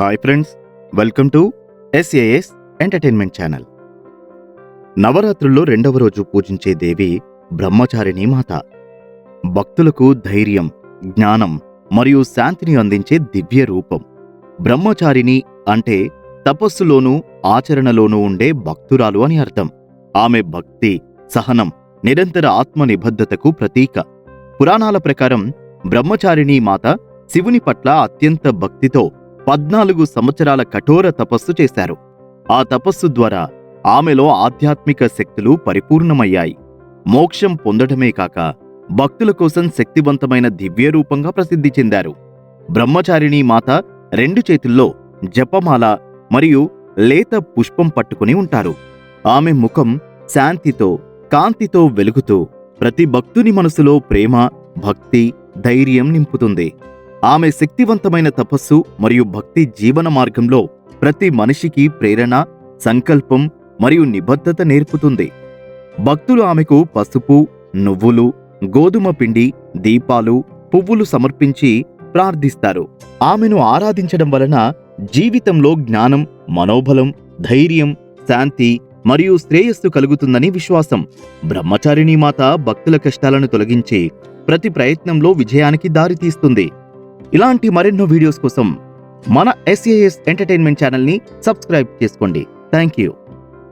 Hi friends welcome to S A S entertainment channel నవరాత్రుల్లో రెండవ రోజు పూజించే దేవి బ్రహ్మచారిణి మాత. భక్తులకు ధైర్యం జ్ఞానం మరియు శాంతిని అందించే దివ్య రూపం. బ్రహ్మచారిణి అంటే తపస్సులోనూ ఆచరణలోనూ ఉండే భక్తురాలు అని అర్థం. ఆమె భక్తి సహనం నిరంతర ఆత్మ నిబద్ధతకు ప్రతీక. పురాణాల ప్రకారం బ్రహ్మచారిణి మాత శివుని పట్ల అత్యంత భక్తితో పద్నాలుగు సంవత్సరాల కఠోర తపస్సు చేశారు. ఆ తపస్సు ద్వారా ఆమెలో ఆధ్యాత్మిక శక్తులు పరిపూర్ణమయ్యాయి. మోక్షం పొందడమే కాక భక్తుల కోసం శక్తివంతమైన దివ్య రూపంగా ప్రసిద్ధి చెందారు. బ్రహ్మచారిణి మాత రెండు చేతుల్లో జపమాల మరియు లేత పుష్పం పట్టుకుని ఉంటారు. ఆమె ముఖం శాంతితో కాంతితో వెలుగుతూ ప్రతి భక్తుని మనసులో ప్రేమ భక్తి ధైర్యం నింపుతుంది. ఆమె శక్తివంతమైన తపస్సు మరియు భక్తి జీవన మార్గంలో ప్రతి మనిషికి ప్రేరణ సంకల్పం మరియు నిబద్ధత నేర్పుతుంది. భక్తులు ఆమెకు పసుపు నువ్వులు గోధుమ పిండి దీపాలు పువ్వులు సమర్పించి ప్రార్థిస్తారు. ఆమెను ఆరాధించడం వలన జీవితంలో జ్ఞానం మనోబలం ధైర్యం శాంతి మరియు శ్రేయస్సు కలుగుతుందని విశ్వాసం. బ్రహ్మచారిణి మాత భక్తుల కష్టాలను తొలగించి ప్రతి ప్రయత్నంలో విజయానికి దారితీస్తుంది. ఇలాంటి మరెన్నో వీడియోస్ కోసం మన ఎస్ఏఎస్ ఎంటర్టైన్మెంట్ ఛానల్ని సబ్స్క్రైబ్ చేసుకోండి. Thank you